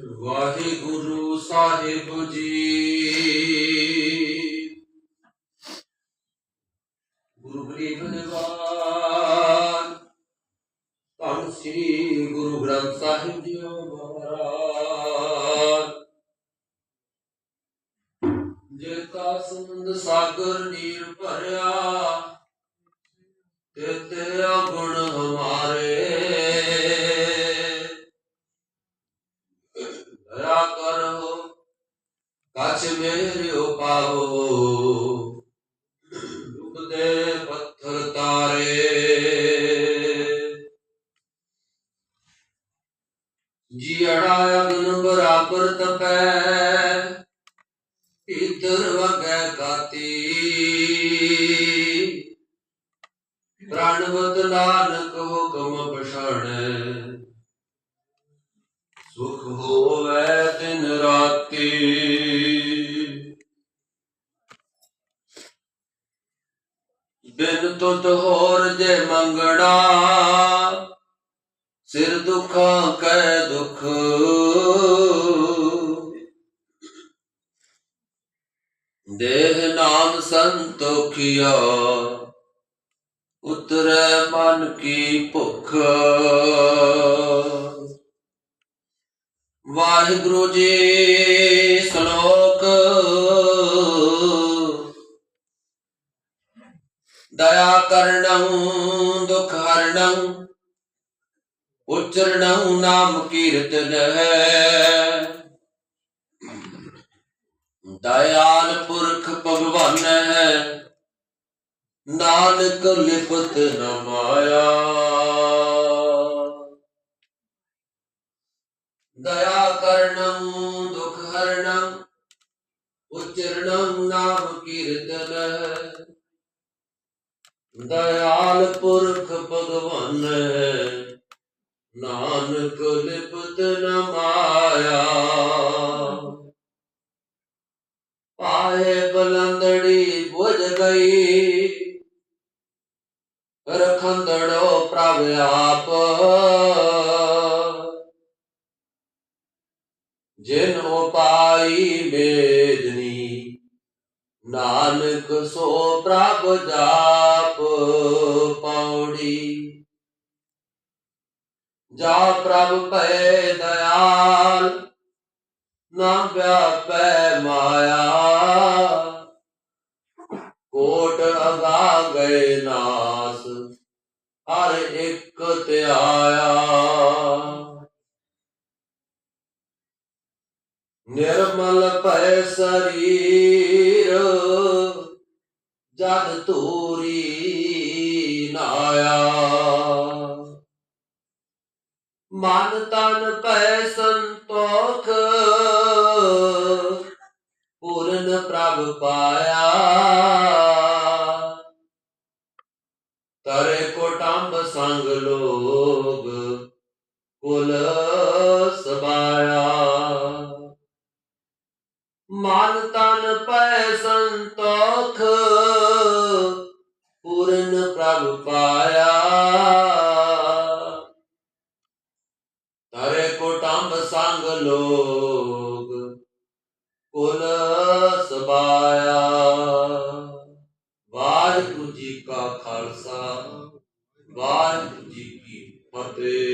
ਵਾਹਿਗੁਰੂ ਸਾਹਿਬ ਜੀ। ਗੁਰੂ ਗਰੀਬ ਨਿਵਾਨ ਧੰਨ ਸ੍ਰੀ ਗੁਰੂ ਗ੍ਰੰਥ ਸਾਹਿਬ ਜੀ ਮਹਾਰਾਜ। ਜੇ ਕਾ ਸਮੁੰਦ ਸਾਗਰ ਨੀਰ ਭਰਿਆ ਦਇਆ ਕਰੋ ਕਛ ਮੇਰੇ ਉਪਾਓ ਡੁੱਬਦੇ ਪੱਥਰ ਤਾਰੇ। ਜੀੜਾ ਅਗਨ ਬਰਾਬਰ ਤਪੈ ਇਧਰ ਵਗੈ ਕਾਤੀ। ਪ੍ਰਾਣਵਤ ਨਾਨਕ ਸੁਖ ਹੋਵੇ ਦਿਨ ਰਾਤੀ। ਬਿਨ ਤੁਧ ਹੋਰ ਜੇ ਮੰਗਣਾ, ਸਿਰ ਦੁਖਾਂ ਕੈ ਦੁਖ। ਦੇਹ ਨਾਮ ਸੰਤੋਖਿਆ, ਉਤਰੈ ਮਨ ਕੀ ਭੁੱਖ। ਵਾਹਿਗੁਰੂ ਜੀ ਸ਼ਲੋਕ। ਦਇਆ ਕਰਣੰ ਦੁਖ ਹਰਣੰ ਉਚਰਣੰ ਨਾਮ ਕੀਰਤਨ ਹੈ ਦਇਆਲ ਪੁਰਖ ਭਗਵਾਨ ਹੈ ਨਾਨਕ ਲਿਪਤ ਨ ਮਾਇਆ ਦਇਆ ਕਰਣੰ ਦੁਖ ਹਰਣੰ ਉਚਰਣੰ ਨਾਮ ਕੀਰਤਨ ਦਇਆਲ ਪੁਰਖ ਭਗਵਾਨ ਨਾਨਕ ਲਿਪਤ ਨ ਮਾਇਆ ਪਾਏ ਬਲੰਦੜੀ ਬੁਝ ਗਈ ਰਖੰਦੜੋ ਪ੍ਰਭ ਜਿਨ ਪਾਈ ਬੇਦਨੀ ਨਾਨਕ ਸੋ ਪ੍ਰਭ ਜਾਪ ਪੌੜੀ। ਜਾ ਪ੍ਰਭ ਭੈ ਦਇਆਲ, ਨਾ ਵਿਆਪੈ ਮਾਇਆ। ਕੋਟ ਅਗਾ ਗਏ ਨਾਸ, ਹਰ ਇੱਕ ਤੇ ਆਇਆ ਨਿਰਮਲ ਭੈ ਸਰੀਰ ਜਦ ਤੂਰੀ ਨਾਇਆ। ਮਨ ਤਨ ਭੈ ਸੰਤੋਖ, ਪੂਰਨ ਪ੍ਰਭ ਪਾਇਆ। ਤਰੇ ਕੋਟੰਬ ਸੰਗ ਲੋਗ ਕੁਲ ਪਾਇਆ। ਤਰੇ ਕੋਟੰਬ ਸੰਗ ਲੋਗ ਕੁਲ ਸਬਾਇਆ। ਵਾਹਿਗੁਰੂ ਜੀ ਕਾ ਖਾਲਸਾ, ਵਾਹਿਗੁਰੂ ਜੀ ਕੀ ਫਤਿਹ।